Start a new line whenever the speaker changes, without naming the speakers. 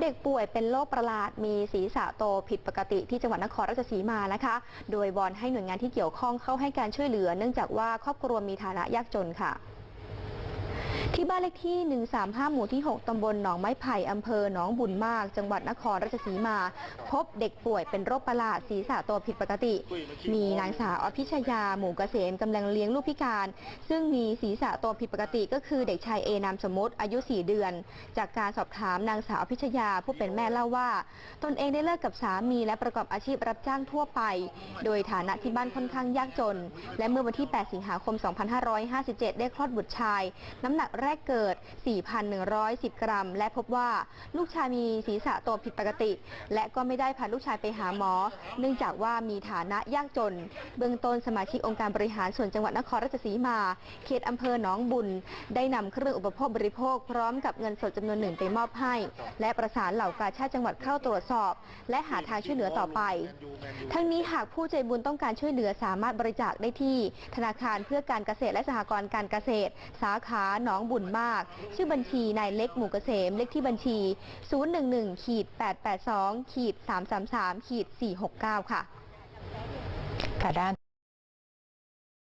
เด็กป่วยเป็นโรคประหลาดมีศีรษะโตผิดปกติที่จังหวัดนครราชสีมานะคะ โดยบอนให้หน่วยงานที่เกี่ยวข้องเข้าให้การช่วยเหลือ เนื่องจากว่าครอบครัวมีฐานะยากจนค่ะ ที่บ้านเลขที่ 135 หมู่ที่ 6 ตำบลหนองไม้ไผ่ อำเภอหนองบุญมาก จังหวัดนครราชสีมา พบเด็กป่วยเป็นโรคประหลาดศีรษะโตผิดปกติ มีนางสาวอภิชยา หมู่เกษมกำลังเลี้ยงลูกพิการ ซึ่งมีศีรษะโตผิดปกติก็คือเด็กชายเอนามสมมติอายุ 4 เดือน จากการสอบถามนางสาวอภิชยาผู้เป็นแม่เล่าว่า ตนเองได้เลิกกับสามีและประกอบอาชีพรับจ้างทั่วไป โดยฐานะที่บ้านค่อนข้างยากจน และเมื่อวันที่ 8 สิงหาคม 2557 ได้คลอดบุตรชาย น้ำหนักแรกเกิด 4,110 กรัม และพบว่าลูกชายมีศีรษะโตผิดปกติ และก็ไม่ได้พาลูกชายไปหาหมอ เนื่องจากว่ามีฐานะยากจน เบื้องต้นสมาชิกองค์การบริหารส่วนจังหวัดนครราชสีมา เขตอำเภอหนองบุญ ได้นำเครื่องอุปโภคบริโภค พร้อมกับเงินสดจำนวนหนึ่งไปมอบให้ และประสานเหล่ากาชาติจังหวัดเข้าตรวจสอบ และหาทางช่วยเหลือต่อไป ทั้งนี้หากผู้ใจบุญต้องการช่วยเหลือสามารถบริจาคได้ที่ ธนาคารเพื่อการเกษตรและสหกรณ์การเกษตร สาขาหนองบุญมาก ชื่อบัญชีนายเล็กหมู่เกษมเลขที่บัญชี 011ขีด882ขีด333ขีด469 ค่ะ
ค่ะด้าน